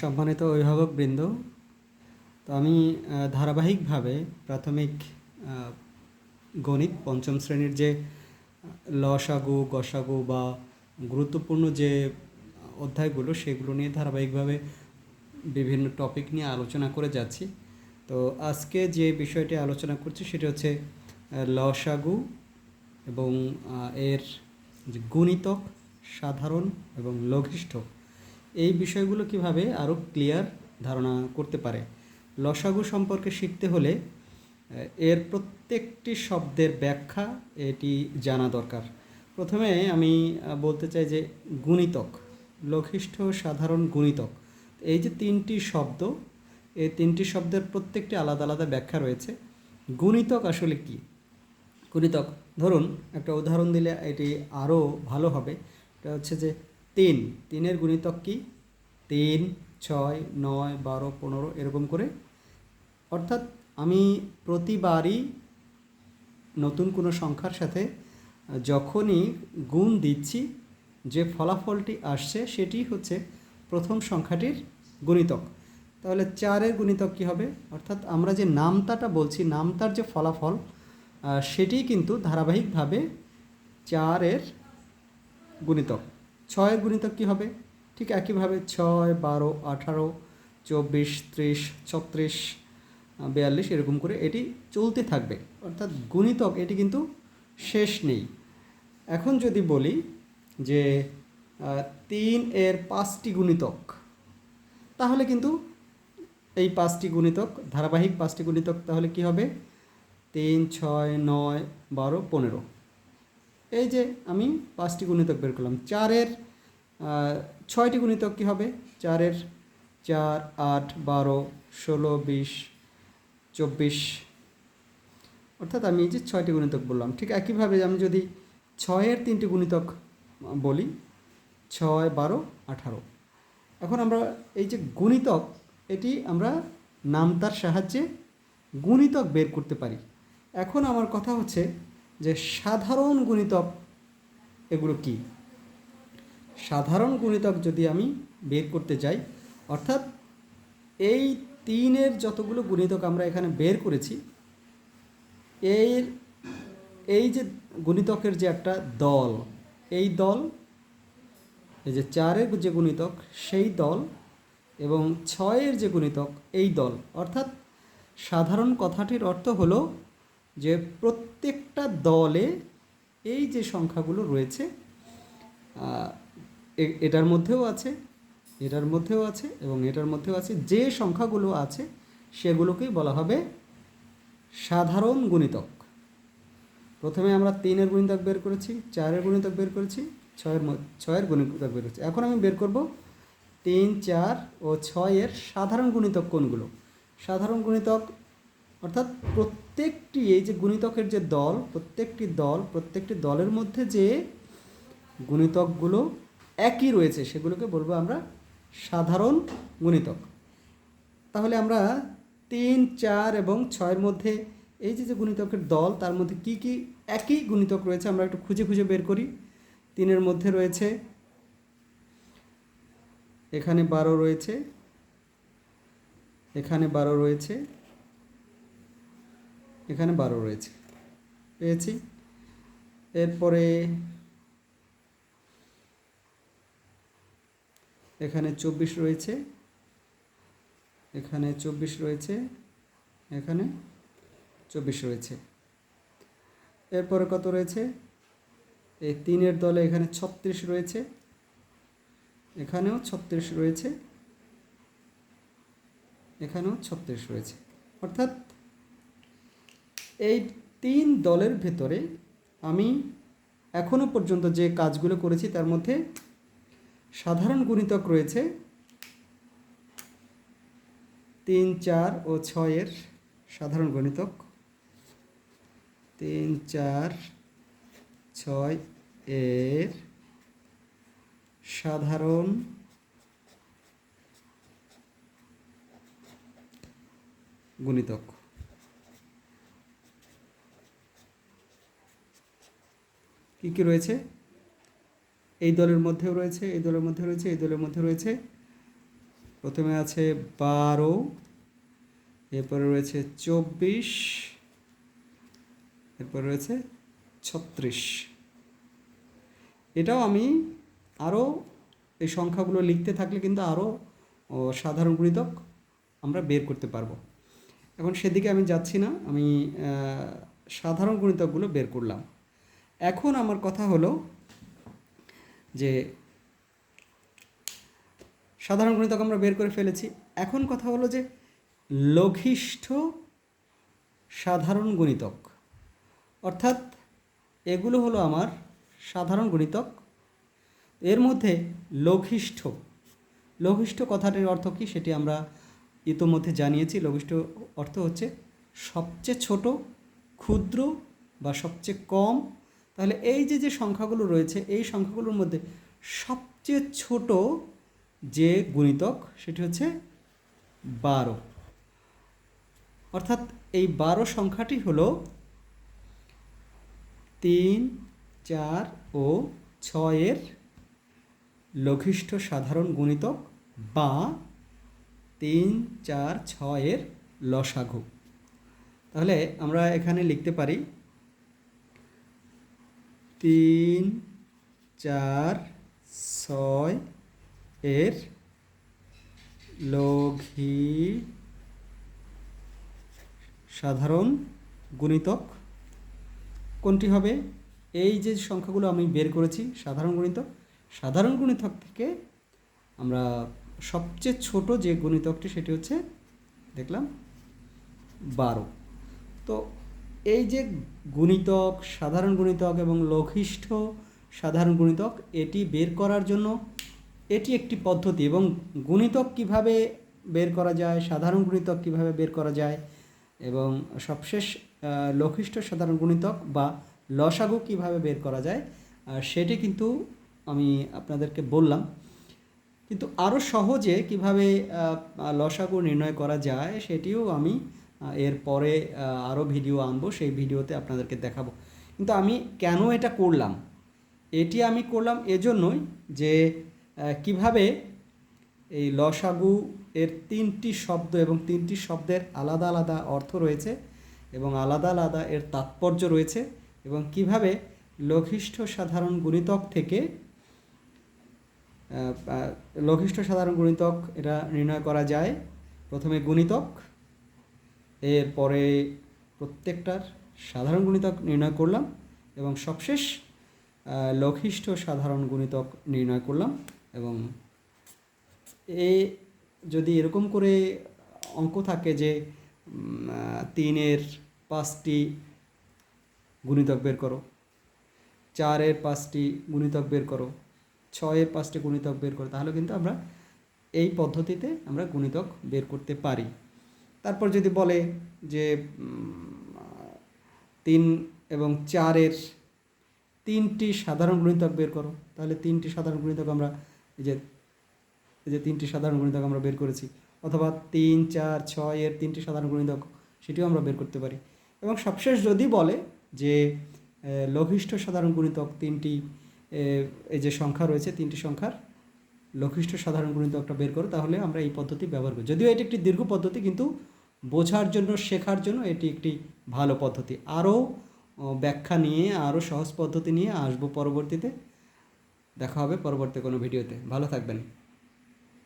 সম্মানিত অভিভাবকবৃন্দ তো আমি ধারাবাহিকভাবে প্রাথমিক গণিত পঞ্চম শ্রেণির যে লসাগু, গসাগু বা গুরুত্বপূর্ণ যে অধ্যায়গুলো সেগুলো নিয়ে ধারাবাহিকভাবে বিভিন্ন টপিক নিয়ে আলোচনা করে যাচ্ছি। তো আজকে যে বিষয়টি আলোচনা করছি সেটা হচ্ছে লসাগু এবং এর যে গুণিতক, সাধারণ এবং লঘিষ্ঠ এই বিষয়গুলো কীভাবে আরও ক্লিয়ার ধারণা করতে পারে? লসাগু সম্পর্কে শিখতে হলে এর প্রত্যেকটি শব্দের ব্যাখ্যা এটি জানা দরকার। প্রথমে আমি বলতে চাই যে গুণিতক, লঘিষ্ঠ সাধারণ গুণিতক। এই যে তিনটি শব্দ, এই তিনটি শব্দের প্রত্যেকটি আলাদা আলাদা ব্যাখ্যা রয়েছে। গুণিতক আসলে কি? গুণিতক, ধরুন একটা উদাহরণ দিলে এটি আরও ভালো হবে। এটা হচ্ছে যে তিন। তিনের গুণিতক কি? তিন, ছয়, নয়, বারো, পনেরো, এরকম করে। অর্থাৎ আমি প্রতিবারই নতুন কোনো সংখ্যার সাথে যখনই গুণ দিচ্ছি, যে ফলাফলটি আসছে, সেটি হচ্ছে প্রথম সংখ্যাটির গুণিতক। তাহলে চারের গুণিতক কী হবে? অর্থাৎ আমরা যে নামতাটা বলছি, নামতার যে ফলাফল সেটি কিন্তু ধারাবাহিকভাবে চারের গুণিতক। ছয়ের গুণিতক কী হবে? ঠিক একইভাবে ছয়, বারো, আঠারো, চব্বিশ, ত্রিশ, ছত্রিশ বিয়াল্লিশ এরকম করে এটি চলতে থাকবে। অর্থাৎ গুণিতক এটি কিন্তু শেষ নেই। এখন যদি বলি যে তিন এর পাঁচটি গুণিতক, তাহলে কিন্তু এই পাঁচটি গুণিতক, ধারাবাহিক পাঁচটি গুণিতক তাহলে কি হবে? তিন, ছয়, নয়, বারো, পনেরো। এই যে আমি পাঁচটি গুণিতক বের করলাম, চারের ছয়টি গুণিতক কী হবে? চারের চার, আট, বারো, ষোলো, বিশ, চব্বিশ। অর্থাৎ আমি এই যে ছয়টি গুণিতক বললাম, ঠিক একইভাবে আমি যদি ছয়ের তিনটি গুণিতক বলি, ছয়, বারো, আঠারো। এখন আমরা এই যে গুণিতক, এটি আমরা নামতার সাহায্যে গুণিতক বের করতে পারি। এখন আমার কথা হচ্ছে যে সাধারণ গুণিতক এগুলো কি? সাধারণ গুণিতক যদি আমি বের করতে যাই, অর্থাৎ এই তিনের যতগুলো গুণিতক আমরা এখানে বের করেছি, এর, এই যে গুণিতকের যে একটা দল, এই দল, এই যে চারের যে গুণিতক, সেই দল এবং ছয়ের যে গুণিতক, এই দল, অর্থাৎ সাধারণ কথাটির অর্থ হলো যে প্রত্যেকটা দলে এই যে সংখ্যাগুলো রয়েছে এটার মধ্যেও আছে, এটার মধ্যেও আছে এবং এটার মধ্যেও আছে, যে সংখ্যাগুলো আছে সেগুলোকেই বলা হবে সাধারণ গুণিতক। প্রথমে আমরা তিনের গুণিতক বের করেছি, চারের গুণিতক বের করেছি, ছয়ের ছয়ের গুণিতক বের করেছি। এখন আমি বের করব তিন, চার ও ছয়ের সাধারণ গুণিতক কোনগুলো? সাধারণ গুণিতক অর্থাৎ প্রত্যেকটি এই যে গুণিতকের যে দল, প্রত্যেকটি দল, প্রত্যেকটি দলের মধ্যে যে গুণিতকগুলো একই রয়েছে, সেগুলোকে বলব আমরা সাধারণ গুণিতক। তাহলে আমরা তিন, চার এবং ছয়ের মধ্যে এই যে যে গুণিতকের দল, তার মধ্যে কি কি একই গুণিতক রয়েছে আমরা একটু খুঁজে খুঁজে বের করি। তিনের মধ্যে রয়েছে, এখানে বারো রয়েছে, এখানে বারো রয়েছে এখানে বারো রয়েছে। পেয়েছি। এরপরে এখানে চব্বিশ রয়েছে। এখানে চব্বিশ রয়েছে। এখানে চব্বিশ রয়েছে। এরপরে কত রয়েছে? এই তিনের দলে এখানে ছত্রিশ রয়েছে। এখানেও ছত্রিশ রয়েছে। এখানেও ছত্রিশ রয়েছে। অর্থাৎ এই তিন দলের ভেতরে আমি এখনও পর্যন্ত যে কাজগুলো করেছি তার মধ্যে সাধারণ গুণিতক রয়েছে তিন, চার ও ছয়ের সাধারণ গণিতক। তিন, চার, ছয় এর সাধারণ গুণিতক। কি রয়েছে? এই দলের মধ্যেও রয়েছে, এই দলের মধ্যে রয়েছে, এই দলের মধ্যে রয়েছে। প্রথমে আছে বারো, এরপরে রয়েছে চব্বিশ, এরপরে রয়েছে ছত্রিশ। এটাও আমি আরও এই সংখ্যাগুলো লিখতে থাকলে কিন্তু আরও সাধারণ গুণিতক আমরা বের করতে পারব। এখন সেদিকে আমি যাচ্ছি না, আমি সাধারণ গুণিতকগুলো বের করলাম। এখন আমার কথা হলো যে সাধারণ গুণিতক আমরা বের করে ফেলেছি। এখন কথা হলো যে লঘিষ্ঠ সাধারণ গণিতক। অর্থাৎ এগুলো হলো আমার সাধারণ গণিতক। এর মধ্যে লঘিষ্ঠ লঘিষ্ঠ কথাটির অর্থ কী সেটি আমরা ইতোমধ্যে জানিয়েছি। লঘিষ্ঠ অর্থ হচ্ছে সবচেয়ে ছোট, ক্ষুদ্র বা সবচেয়ে কম তাহলে এই যে যে সংখ্যাগুলো রয়েছে, এই সংখ্যাগুলোর মধ্যে সবচেয়ে ছোট যে গুণিতক সেটি হচ্ছে বারো। অর্থাৎ এই বারো সংখ্যাটি হলো তিন, চার ও ছয়ের লঘিষ্ঠ সাধারণ গুণিতক বা তিন, চার, ছয়ের লসাঘু তাহলে আমরা এখানে লিখতে পারি তিন, চার, ছয় এর লঘি সাধারণ গুণিতক কোনটি হবে? এই যে সংখ্যাগুলো আমি বের করেছি, সাধারণ গুণিতক সাধারণ গুণিতক থেকে আমরা সবচেয়ে ছোট যে গুণিতকটি সেটি হচ্ছে, দেখলাম, বারো। তো এই যে গুণিতক, সাধারণ গুণিতক এবং লঘিষ্ঠ সাধারণ গুণিতক, এটি বের করার জন্য এটি একটি পদ্ধতি এবং গুণিতক কীভাবে বের করা যায়, সাধারণ গুণিতক কীভাবে বের করা যায় এবং সবশেষ লঘিষ্ঠ সাধারণ গুণিতক বা লসাগু কীভাবে বের করা যায় সেটি কিন্তু আমি আপনাদেরকে বললাম। কিন্তু আরও সহজে কীভাবে লসাগু নির্ণয় করা যায়, সেটিও আমি আহ, এর পরে আরও ভিডিও আনব সেই ভিডিওতে আপনাদেরকে দেখাবো। কিন্তু আমি কেন এটা করলাম? এটি আমি করলাম এজন্যই যে কীভাবে এই লসাগু এর তিনটি শব্দ এবং তিনটি শব্দের আলাদা আলাদা অর্থ রয়েছে এবং আলাদা আলাদা এর তাৎপর্য রয়েছে এবং কীভাবে লঘিষ্ঠ সাধারণ গুণিতক থেকে লঘিষ্ঠ সাধারণ গুণিতক এটা নির্ণয় করা যায়। প্রথমে গুণিতক এরপরে প্রত্যেকটার সাধারণ গুণিতক নির্ণয় করলাম এবং সবশেষ লঘিষ্ঠ সাধারণ গুণিতক নির্ণয় করলাম এবং এ যদি এরকম করে অঙ্ক থাকে যে তিনের পাঁচটি গুণিতক বের করো, চারের পাঁচটি গুণিতক বের করো, ছয়ের পাঁচটি গুণিতক বের করো, তাহলে কিন্তু আমরা এই পদ্ধতিতে আমরা গুণিতক বের করতে পারি। তারপর যদি বলে যে তিন এবং চারের তিনটি সাধারণ গুণিতক বের করো, তাহলে তিনটি সাধারণ গুণিতক আমরা এই যে এই যে তিনটি সাধারণ গুণিতক আমরা বের করেছি, অথবা তিন, চার, ছয় এর তিনটি সাধারণ গুণিতক সেটিও আমরা বের করতে পারি। এবং সবশেষ যদি বলে যে লঘিষ্ঠ সাধারণ গুণিতক তিনটি এই যে সংখ্যা রয়েছে, তিনটি সংখ্যার লঘিষ্ঠ সাধারণ গুণিতকটা বের করো, তাহলে আমরা এই পদ্ধতি ব্যবহার করি। যদিও এটি একটি দীর্ঘ পদ্ধতি, কিন্তু বোঝার জন্য, শেখার জন্য এটি একটি ভালো পদ্ধতি। আরও ব্যাখ্যা নিয়ে, আরও সহজ পদ্ধতি নিয়ে আসব পরবর্তীতে। দেখা হবে পরবর্তী কোনো ভিডিওতে। ভালো থাকবেন।